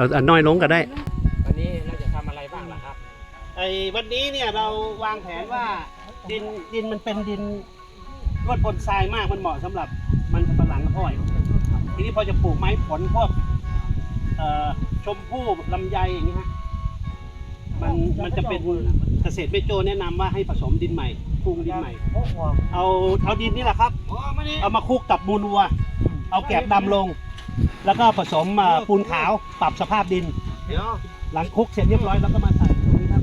เอาอันน้อยลงก็ได้ วันนี้เราจะทำอะไรบ้างล่ะครับ ไอ้วันนี้เนี่ยเราวางแผนว่าดินดินมันเป็นดินรวดปนทรายมากมันเหมาะสำหรับมันสำปะหลังอ้อย ทีนี้พอจะปลูกไม้ผลพวกเอ่อชมพู่ลำไยอย่างนี้ฮะมันมันจะเป็นเกษตรเมโจแนะนำว่าให้ผสมดินใหม่ปรุงดินใหม่ เอาเอาดินนี่แหละครับ เอามาคลุกกับมูลวัว เอาแกบดำลง แล้วก็ผสมเอ่อปูนขาวปรับสภาพดิน เดี๋ยวหลังคลุกเสร็จเรียบร้อยแล้วก็มาใส่ตรงนี้ครับ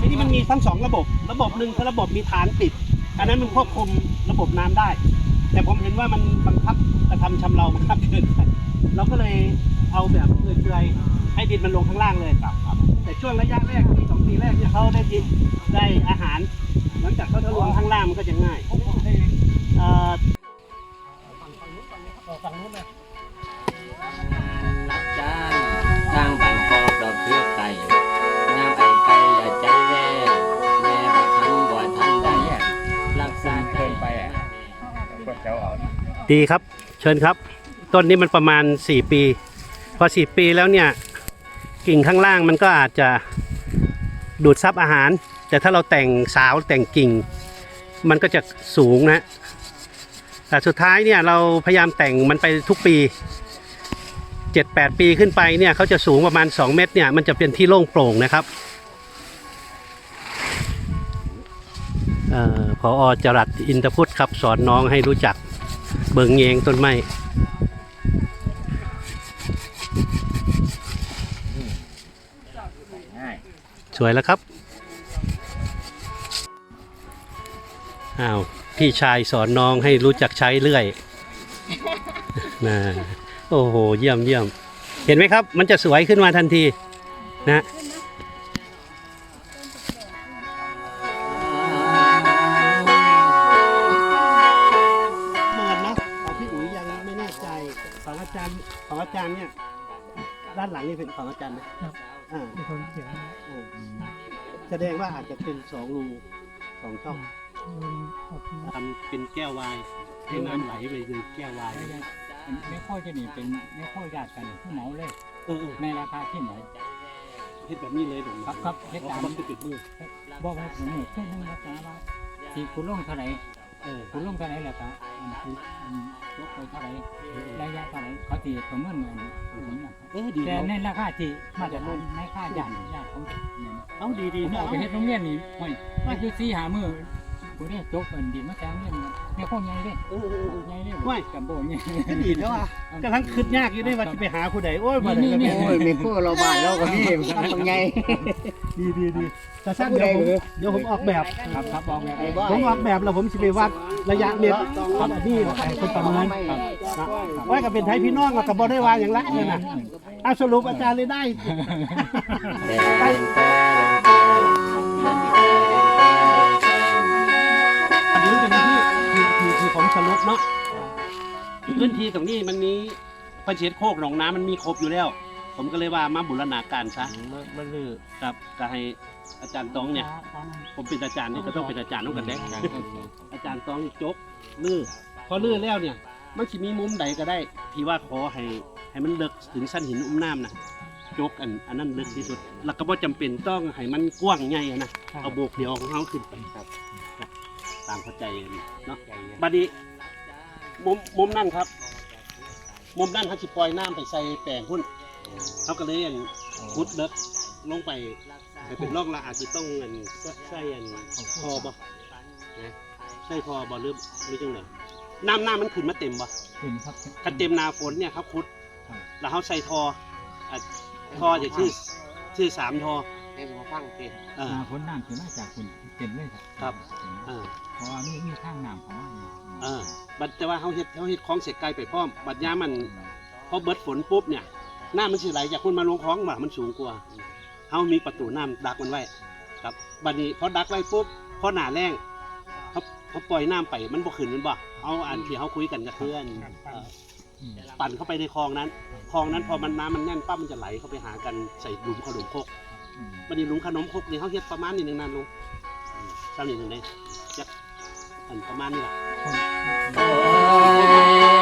ทีนี้มันมีทั้งสองระบบ ระบบหนึ่งคือระบบมีฐานปิด อันนั้นมันควบคุมระบบน้ำได้ แต่ผมเห็นว่ามันบังคับกระทำชำเราบังคับเกินไปเราก็เลยเอาแบบเปื่อยๆให้ดินมันลงข้างล่างเลยครับครับ แต่ช่วงระยะแรกปีสองปีแรกเนี่ยเขาได้ดินได้อาหาร หลังจากเขาทะลวงข้างล่างมันก็จะง่ายเอ่อฝั่งนู้นเลยรับ ดีครับ เชิญครับ ต้นนี้มันประมาณ 4 ปี พอ 4 ปีแล้วเนี่ยกิ่งข้างล่างมันก็อาจจะดูดซับอาหาร แต่ถ้าเราแต่งสาวแต่งกิ่ง มันก็จะสูงนะแต่สุดท้ายเนี่ยเราพยายามแต่งมันไปทุกปี 7-8 ปีขึ้นไปเนี่ยเขาจะสูงประมาณ 2 เมตรเนี่ยมันจะเป็นที่โล่งโปร่งนะครับออพออจรัสอินทพุทธครับสอนน้องให้รู้จัก เบิงเงงต้นไม้ง่ายสวยแล้วครับ อ้าว พี่ชายสอนน้องให้รู้จักใช้เลื่อยนะโอ้โห เยี่ยมเยี่ยม เห็นไหมครับ มันจะสวยขึ้นมาทันทีนะาจารย์เนี่ย ด้านหลังนี่เป็นของอาจารย์นะครับ อ่ามีคนเขียนอ่าแสดงว่าอาจจะเป็นสองรูสองช่องมันออกมาทำเป็นแก้ววายให้น้ำไหลไปในแก้ววายไม่ค่อยจะหนีเป็นไม่ค่อยญาติกันผู้เหมาเลยเออเออในราคาที่ไหนเฮ็ดแบบนี้เลยผมครับครับเฮ็ดตามมันจะปิดมือบอกให้ผมหนึ่งแค่นึงรักษาว่าที่คุณลงเท่าไหร่ เออคุณลงเท่าไหร่แหละครับอันคืออันยกไปเท่าไหร่ระยะเท่าไหร่เขาตีประเมินเงินผมนะครับเออดีแต่เนาะในราคาที่มาตรฐานในค่าญาติญาติของเนี่ยเอาดีดีผมนะเอาไปเฮ็ดโรงเรียนนี่โอ้ยไปอยู่สี่หามือ กูได้จบกันดีมาแจ้งเรียนไม่ค่อยใหญ่เด้เออเออเออใหญ่เด้ไม่กับโบใหญ่ก็ดีแล้วอะกำลังคิดยากอยู่ได้ว่าจะไปหาผู้ใดโอ้ยมาไหนนี่ไม่นี่โอ้ยมีคู่เราบ้านเราก็นี่มันตรงไงดีดีดีแต่สั้นเดี๋ยวผมเดี๋ยวผมออกแบบครับครับบอกแบบผมออกแบบแล้วผมจะไปวัดระยะเมตรครับนนี้ไอ้คนประเมินครับไว้ก็เป็นไทยพี่น้องแล้วก็บ่ได้วางอย่างละเนี่ยนะเอาสรุปอาจารย์เลยได้ ผมสรุปเนาะพื้นที่ตรงนี้มันมีประเชษโคกหนองน้ำมันมีครบอยู่แล้ว ผมก็เลยว่ามาบูรณาการซะมันลือครับก็ให้อาจารย์ตองเนี่ย ผมเป็นอาจารย์เนี่ยก็ต้องเป็นอาจารย์ต้องกันแน่อาจารย์ตองจกลื้อพอลื้อแล้วเนี่ย มันจะมีมุมใดก็ได้ ที่ว่าขอให้ให้มันเลิกถึงสั้นหินอุ้มน้ำนะจกอันอันนั้นเลิกที่สุด แล้วก็บ่จำเป็นต้องให้มันกว้างใหญ่อะนะเอาโบกเดียวของเขาขึ้นไปครับครับ ตามเข้าใจเนาะบัดนี้มุมมุมนั่นครับ มุมนั่นเขาสิปล่อยน้ำไปใส่แปลงพุ่นเขาก็เลยอันพุดเลิกลงไปให้เป็นร่องละอาจจะต้องอันใส่อันพอบ่นะใส่พอบ่หรือหรือจังไหนน้ำน้ำมันขึ้นมาเต็มบ่ขึ้นครับถ้าเต็มนาฝนเนี่ยเขาคุดครับแล้วเขาใส่ทออะทอจะชื่อชื่อสามทอ ให้หัวฟังเต็มเออหน้าฝนน้ำขึ้นมาจากคุณเต็มเลยครับเออเพราะว่ามีมีข้างน้ำของมันอยู่เออบัดแต่ว่าเขาเฮ็ดเขาเฮ็ดคลองเสกไกลไปพร้อม บัดยามมันพอเบิดฝนปุ๊บเนี่ยน้ำมันสิไหลจากคนมาลงคลองว่ามันสูงกว่าเขามีประตูน้ำดักมันไว้ ครับบัดนี้พอดักไว้ปุ๊บพอหนาแรงเขาเขาปล่อยน้ำไปมันบ่ขึ้นมันบ่เอาอันที่เขาคุยกันกับเพื่อนเอ่ออืมปั่นเข้าไปในคลองนั้นคลองนั้นพอมันน้ำมันแน่นปั๊บมันจะไหลเข้าไปหากันใส่หลุมขนมครกอื มบันนี้หลุมขนมครกนี่เขาเฮ็ดประมาณนี้หนึ่งนานลุงสามนี่หนึ่งเลยจักอันประมาณนี้แหละ